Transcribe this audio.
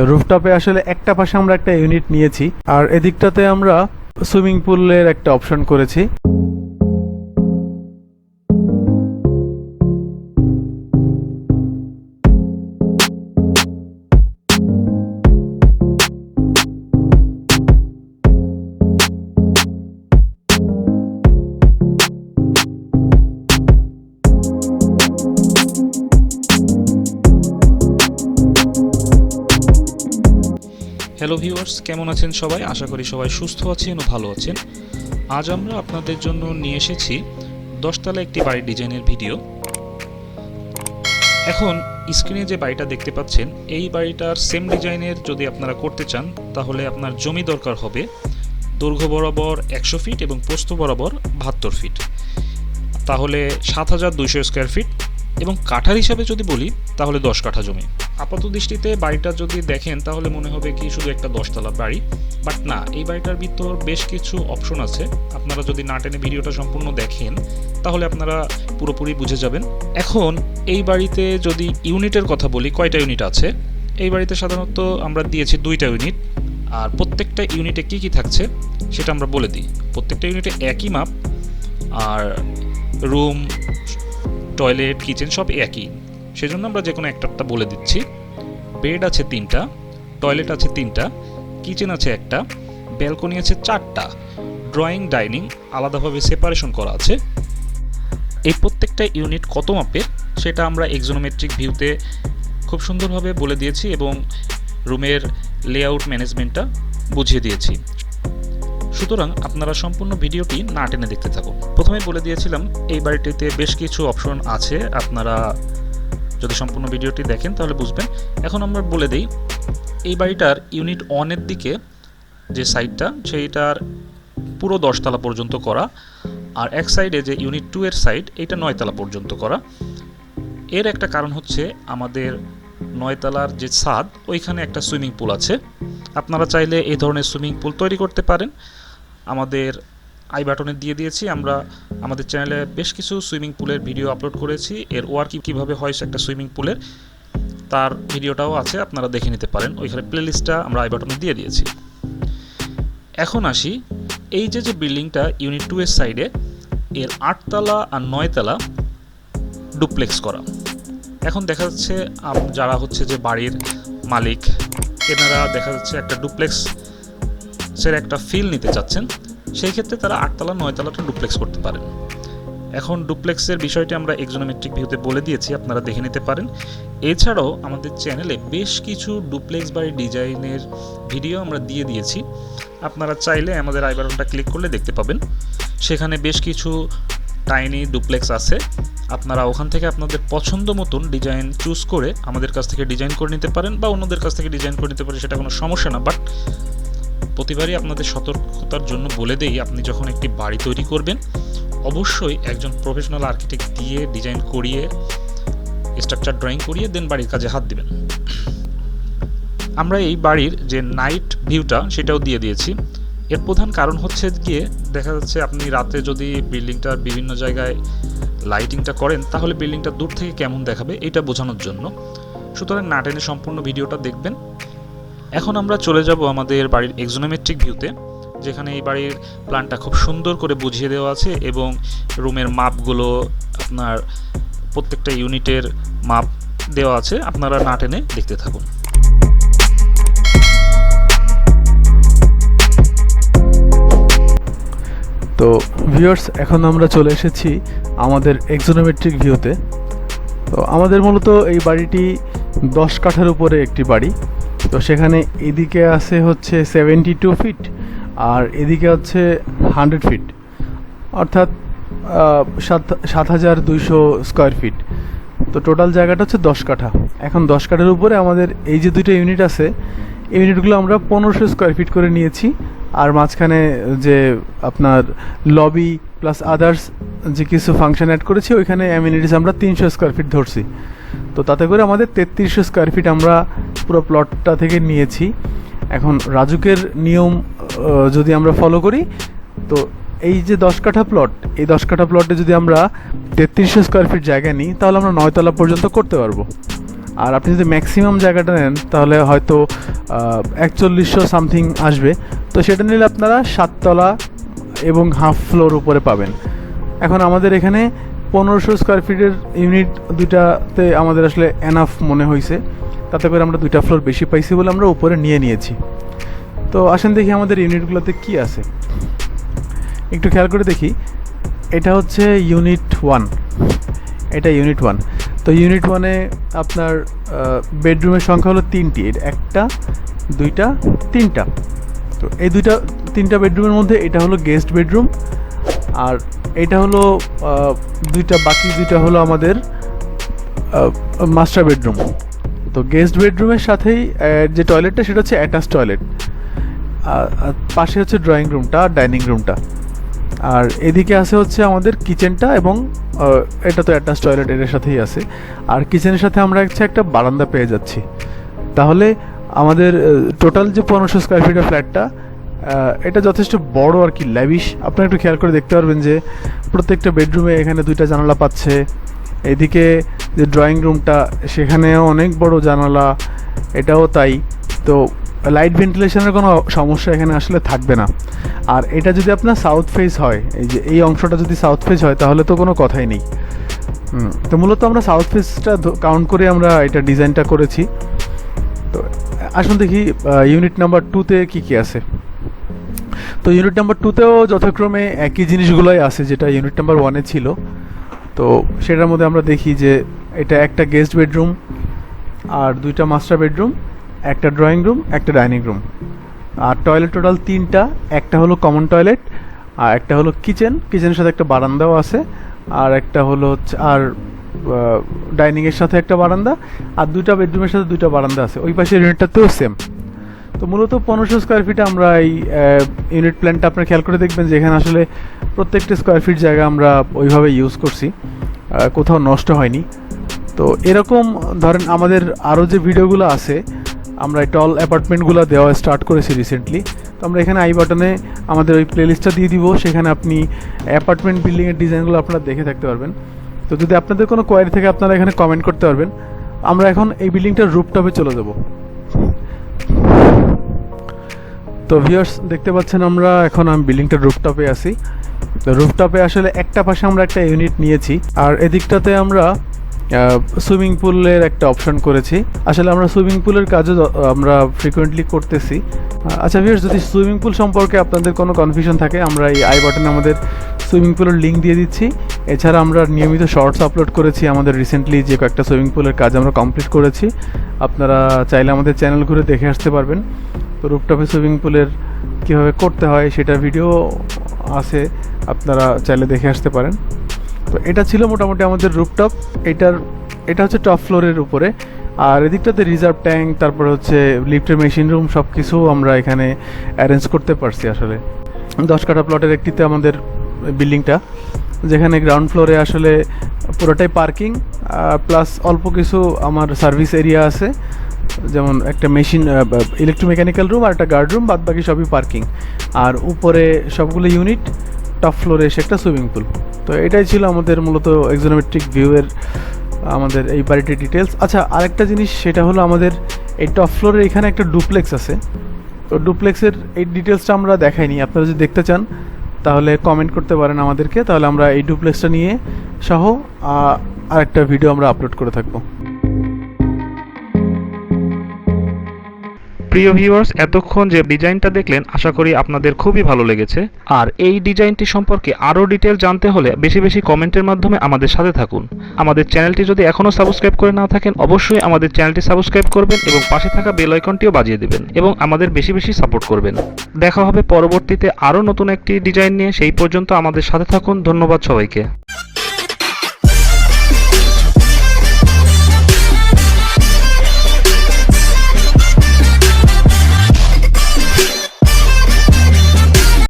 তো রুফটপে আসলে একটা পাশে আমরা একটা ইউনিট নিয়েছি, আর এদিকটাতে আমরা সুইমিং পুলের একটা অপশন করেছি। ভিউয়ার্স, কেমন আছেন সবাই? আশা করি সবাই সুস্থ আছেন ও ভালো আছেন। আজ আমরা আপনাদের জন্য নিয়ে এসেছি দশতলা একটি বাড়ির ডিজাইনের ভিডিও। এখন স্ক্রিনে যে বাড়িটা দেখতে পাচ্ছেন, এই বাড়িটার সেম ডিজাইনের যদি আপনারা করতে চান, তাহলে আপনার জমি দরকার হবে দৈর্ঘ্য বরাবর একশো ফিট এবং প্রস্থ বরাবর বাহাত্তর ফিট। তাহলে সাত হাজার দুইশো স্কোয়ার ফিট এবং কাঠার হিসাবে যদি বলি, তাহলে দশ কাঠা জমি। আপাত দৃষ্টিতে বাড়িটা যদি দেখেন, তাহলে মনে হবে কি শুধু একটা দশতলা বাড়ি। বাট না, এই বাড়িটার ভিতর বেশ কিছু অপশন আছে। আপনারা যদি না টেনে ভিডিওটা সম্পূর্ণ দেখেন, তাহলে আপনারা পুরোপুরি বুঝে যাবেন। এখন, এই বাড়িতে যদি ইউনিটের কথা বলি, কয়টা ইউনিট আছে? এই বাড়িতে সাধারণত আমরা দিয়েছি দুইটা ইউনিট। আর প্রত্যেকটা ইউনিটে কি কি থাকছে, সেটা আমরা বলে দিই। প্রত্যেকটা ইউনিটে একই মাপ, আর রুম, টয়লেট, কিচেন সব একই। সেজন্য আমরা যে কোনো একটা বলে দিচ্ছি। বেড আছে তিনটা, টয়লেট আছে তিনটা, কিচেন আছে একটা, ব্যালকনি আছে চারটা, ড্রয়িং, ডাইনিং আলাদাভাবে সেপারেশন করা আছে। এই প্রত্যেকটা ইউনিট কত মাপের সেটা আমরা এক্সোনোমেট্রিক ভিউতে খুব সুন্দরভাবে বলে দিয়েছি এবং রুমের লেআউট ম্যানেজমেন্টটা বুঝিয়ে দিয়েছি। সুতরাং আপনারা সম্পূর্ণ ভিডিওটি না টেনে দেখতে থাকুন। প্রথমে বলে দিয়েছিলাম, এই বাড়িটিতে বেশ কিছু অপশন আছে, আপনারা যদি সম্পূর্ণ ভিডিওটি দেখেন, তাহলে বুঝবেন। এখন আমরা বলে দিই, এই বাড়িটার ইউনিট ওয়ানের দিকে যে সাইডটা সেইটার পুরো দশতলা পর্যন্ত করা, আর এক সাইডে যে ইউনিট টু এর সাইড এটা নয়তলা পর্যন্ত করা। এর একটা কারণ হচ্ছে আমাদের নয়তলার যে ছাদ, ওইখানে একটা সুইমিং পুল আছে। আপনারা চাইলে এই ধরনের সুইমিং পুল তৈরি করতে পারেন। আমাদের আই বাটনে দিয়ে দিয়েছি। আমরা আমাদের চ্যানেলে বেশ কিছু সুইমিং পুলের ভিডিও আপলোড করেছি। এর ওয়ার্ক কীভাবে হয় সে একটা সুইমিং পুলের, তার ভিডিওটাও আছে, আপনারা দেখে নিতে পারেন। ওইখানে প্লেলিস্টটা আমরা আই বাটনে দিয়ে দিয়েছি। এখন আসি, এই যে যে বিল্ডিংটা ইউনিট টু এর সাইডে, এর আটতলা আর নয়তলা ডুপ্লেক্স করা। এখন দেখা যাচ্ছে যারা হচ্ছে যে বাড়ির মালিক, এনারা দেখা যাচ্ছে একটা ডুপ্লেক্স সের একটা ফিল নিতে চাচ্ছেন। সেই ক্ষেত্রে তারা আটতলা, নয়তলাটা ডুপ্লেক্স করতে পারেন। এখন ডুপ্লেক্সের বিষয়টি আমরা এক্সোনোমেট্রিক ভিউতে বলে দিয়েছি, আপনারা দেখে নিতে পারেন। এছাড়াও আমাদের চ্যানেলে বেশ কিছু ডুপ্লেক্স বাড়ির ডিজাইনের ভিডিও আমরা দিয়ে দিয়েছি। আপনারা চাইলে আমাদের আই বাটনটা ক্লিক করলে দেখতে পাবেন। সেখানে বেশ কিছু টাইনি ডুপ্লেক্স আছে। আপনারা ওখান থেকে আপনাদের পছন্দ মতন ডিজাইন চুজ করে আমাদের কাছ থেকে ডিজাইন করে নিতে পারেন বা অন্যদের কাছ থেকে ডিজাইন করে নিতে পারেন, সেটা কোনো সমস্যা না। বাট প্রতিবারই আপনাদের সতর্কতার জন্য বলে দেই, আপনি যখন একটি বাড়ি তৈরি করবেন, অবশ্যই একজন প্রফেশনাল আর্কিটেক্ট দিয়ে ডিজাইন করিয়ে স্ট্রাকচার ড্রয়িং করিয়ে দেন বাড়ির কাজে হাত দিবেন। আমরা এই বাড়ির যে নাইট ভিউটা সেটাও দিয়ে দিয়েছি। এর প্রধান কারণ হচ্ছে গিয়ে, দেখা যাচ্ছে আপনি রাতে যদি বিল্ডিংটার বিভিন্ন জায়গায় লাইটিংটা করেন, তাহলে বিল্ডিংটা দূর থেকে কেমন দেখাবে, এটা বোঝানোর জন্য। সুতরাং নাটেনে সম্পূর্ণ ভিডিওটা দেখবেন। এখন আমরা চলে যাব আমাদের বাড়ির এক্সোনোমেট্রিক ভিউতে যেখানে এই বাড়ির প্ল্যানটা খুব সুন্দর করে বুঝিয়ে দেওয়া আছে এবং রুমের মাপগুলো আপনার প্রত্যেকটা ইউনিটের মাপ দেওয়া আছে। আপনারা না টেনে দেখতে থাকুন। তো ভিউয়ার্স এখন আমরা চলে এসেছি আমাদের এক্সোনোমেট্রিক ভিউতে তো আমাদের মূলত এই বাড়িটি দশ কাঠার উপরে একটি বাড়ি। তো সেখানে এদিকে আছে হচ্ছে সেভেন্টি টু ফিট আর এদিকে হচ্ছে হান্ড্রেড ফিট অর্থাৎ সাত সাত হাজার দুইশো স্কোয়ার ফিট তো টোটাল জায়গাটা হচ্ছে দশ কাঠা। এখন দশ কাঠার উপরে আমাদের এই যে দুটো ইউনিট আছে, এই ইউনিটগুলো আমরা পনেরোশো স্কোয়ার ফিট করে নিয়েছি। আর মাঝখানে যে আপনার লবি প্লাস আদার্স যে কিছু ফাংশন অ্যাড করেছি, ওইখানে অ্যামিনিটিস আমরা তিনশো স্কোয়ার ফিট ধরছি। তো তাতে করে আমাদের তেত্রিশশো স্কোয়ার ফিট আমরা পুরো প্লটটা থেকে নিয়েছি। এখন রাজুকের নিয়ম যদি আমরা ফলো করি, তো এই যে দশ কাঠা প্লট এই দশ কাঠা প্লটে যদি আমরা তেত্রিশশো স্কোয়ার ফিট জায়গা নিই, তাহলে আমরা নয়তলা পর্যন্ত করতে পারব। আর আপনি যদি ম্যাক্সিমাম জায়গাটা নেন, তাহলে হয়তো একচল্লিশশো সামথিং আসবে। তো সেটা নিলে আপনারা সাততলা এবং হাফ ফ্লোর উপরে পাবেন। এখন আমাদের এখানে পনেরোশো স্কোয়ার ফিটের ইউনিট দুইটাতে আমাদের আসলে এনাফ মনে হয়েছে। তাতে করে আমরা দুইটা ফ্লোর বেশি পাইছি বলে আমরা উপরে নিয়ে নিয়েছি। তো আসেন দেখি আমাদের ইউনিটগুলোতে কি আছে। একটু খেয়াল করে দেখি। এটা হচ্ছে ইউনিট ওয়ান এটা ইউনিট ওয়ান তো ইউনিট ওয়ানে আপনার বেডরুমের সংখ্যা হলো তিনটি। এর একটা, দুইটা, তিনটা। তো এই দুইটা, তিনটা বেডরুমের মধ্যে এটা হলো গেস্ট বেডরুম আর এটা হলো দুইটা, বাকি দুইটা হলো আমাদের মাস্টার বেডরুম তো গেস্ট বেডরুমের সাথেই যে টয়লেটটা সেটা হচ্ছে অ্যাটাচ টয়লেট পাশে হচ্ছে ড্রয়িং রুমটা আর ডাইনিং রুমটা আর এদিকে আছে হচ্ছে আমাদের কিচেনটা এবং এটা তো অ্যাটাচ টয়লেট এর সাথেই আছে। আর কিচেনের সাথে আমরা হচ্ছে একটা বারান্দা পেয়ে যাচ্ছি। তাহলে আমাদের টোটাল যে পনেরোশো স্কোয়ার ফিটের ফ্ল্যাটটা এটা যথেষ্ট বড় আর কি ল্যাবিশ আপনারা একটু খেয়াল করে দেখতে পারবেন যে প্রত্যেকটা বেডরুমে এখানে দুইটা জানালা পাচ্ছে। এদিকে যে ড্রয়িং রুমটা সেখানেও অনেক বড় জানালা। এটাও তাই। তো লাইট ভেন্টিলেশনের কোনো সমস্যা এখানে আসলে থাকবে না। আর এটা যদি আপনার সাউথ ফেস হয়, এই যে এই অংশটা যদি সাউথ ফেস হয়, তাহলে তো কোনো কথাই নেই। তো মূলত আমরা সাউথ ফেসটা কাউন্ট করে আমরা এটা ডিজাইনটা করেছি। তো আসুন দেখি ইউনিট নাম্বার টুতে কী কী আছে। তো ইউনিট নাম্বার টুতেও যথাক্রমে একই জিনিসগুলোই আছে যেটা ইউনিট নাম্বার ওয়ানে ছিল। তো সেটার মধ্যে আমরা দেখি যে এটা একটা গেস্ট বেডরুম আর দুইটা মাস্টার বেডরুম একটা ড্রয়িং রুম একটা ডাইনিং রুম আর টয়লেট টোটাল তিনটা, একটা হলো কমন টয়লেট আর একটা হলো কিচেন কিচেনের সাথে একটা বারান্দাও আছে আর একটা হলো হচ্ছে আর ডাইনিংয়ের সাথে একটা বারান্দা আর দুইটা বেডরুমের সাথে দুইটা বারান্দা আছে। ওই পাশের ইউনিটটাতেও সেম তো মূলত পনেরোশো স্কোয়ার ফিটে আমরা এই ইউনিট প্ল্যানটা আপনার খেয়াল করে দেখবেন যে এখানে আসলে প্রত্যেকটা স্কোয়ার ফিট জায়গা আমরা ওইভাবে ইউজ করছি কোথাও নষ্ট হয়নি। তো এরকম ধরেন আমাদের আরও যে ভিডিওগুলো আছে, আমরা এই টল অ্যাপার্টমেন্টগুলো দেওয়া স্টার্ট করেছি রিসেন্টলি তো আমরা এখানে আই বাটনে আমাদের ওই প্লেলিস্টটা দিয়ে দিব, সেখানে আপনি অ্যাপার্টমেন্ট বিল্ডিংয়ের ডিজাইনগুলো আপনারা দেখে থাকতে পারবেন। তো যদি আপনাদের কোনো কোয়ারি থেকে, আপনারা এখানে কমেন্ট করতে পারবেন। আমরা এখন এই বিল্ডিংটার রুপটপে চলে যাব। তো ভিউয়ার্স দেখতে পাচ্ছেন আমরা এখন আমি বিল্ডিংটার রুফটপে আছি। তো রুফটপে আসলে একটা পাশে আমরা একটা ইউনিট নিয়েছি, আর এদিকটাতে আমরা সুইমিং পুলের একটা অপশন করেছি। আসলে আমরা সুইমিং পুলের কাজও আমরা ফ্রিকোয়েন্টলি করতেছি। আচ্ছা ভিউয়ার্স যদি সুইমিং পুল সম্পর্কে আপনাদের কোনো কনফিউশন থাকে, আমরা এই আই বাটনে আমাদের সুইমিং পুলের লিঙ্ক দিয়ে দিচ্ছি। এছাড়া আমরা নিয়মিত শর্টস আপলোড করেছি, আমাদের রিসেন্টলি যে কয়েকটা সুইমিং পুলের কাজ আমরা কমপ্লিট করেছি। আপনারা চাইলে আমাদের চ্যানেল ঘুরে দেখে আসতে পারবেন। তো রুপটপে সুইমিং পুলের কীভাবে করতে হয় সেটার ভিডিও আছে, আপনারা চাইলে দেখে আসতে পারেন। তো এটা ছিল মোটামুটি আমাদের রুপটপ এটার, এটা হচ্ছে টপ ফ্লোরের উপরে। আর এদিকটাতে রিজার্ভ ট্যাঙ্ক তারপর হচ্ছে লিফটের মেশিন রুম সব কিছু আমরা এখানে অ্যারেঞ্জ করতে পারছি আসলে। দশ কাঠা প্লটের একটিতে আমাদের বিল্ডিংটা যেখানে গ্রাউন্ড ফ্লোরে আসলে পুরোটাই পার্কিং প্লাস অল্প কিছু আমার সার্ভিস এরিয়া আছে। যেমন একটা মেশিন ইলেকট্রোমেকানিক্যাল রুম আর একটা গার্ড রুম বাদ বাকি সবই পার্কিং আর উপরে সবগুলো ইউনিট টপ ফ্লোরে এসে একটা সুইমিং পুল তো এটাই ছিল আমাদের মূলত এক্সোনোমেট্রিক ভিউয়ের আমাদের এই বাড়িটির ডিটেলস আচ্ছা আরেকটা জিনিস, সেটা হলো আমাদের এই টপ ফ্লোরের এখানে একটা ডুপ্লেক্স আছে। তো ডুপ্লেক্সের এই ডিটেলসটা আমরা দেখাইনি। আপনারা যদি দেখতে চান, তাহলে কমেন্ট করতে পারেন আমাদেরকে। তাহলে আমরা এই ডুপ্লেক্সটা নিয়ে সহ আরেকটা ভিডিও আমরা আপলোড করে থাকব। প্রিয় ভিউয়ার্স, এতক্ষণ যে ডিজাইনটা দেখলেন, আশা করি আপনাদের খুবই ভালো লেগেছে। আর এই ডিজাইনটি সম্পর্কে আরও ডিটেল জানতে হলে বেশি বেশি কমেন্টের মাধ্যমে আমাদের সাথে থাকুন। আমাদের চ্যানেলটি যদি এখনও সাবস্ক্রাইব করে না থাকেন, অবশ্যই আমাদের চ্যানেলটি সাবস্ক্রাইব করবেন এবং পাশে থাকা বেল আইকনটিও বাজিয়ে দেবেন এবং আমাদের বেশি বেশি সাপোর্ট করবেন। দেখা হবে পরবর্তীতে আরও নতুন একটি ডিজাইন নিয়ে। সেই পর্যন্ত আমাদের সাথে থাকুন। ধন্যবাদ সবাইকে।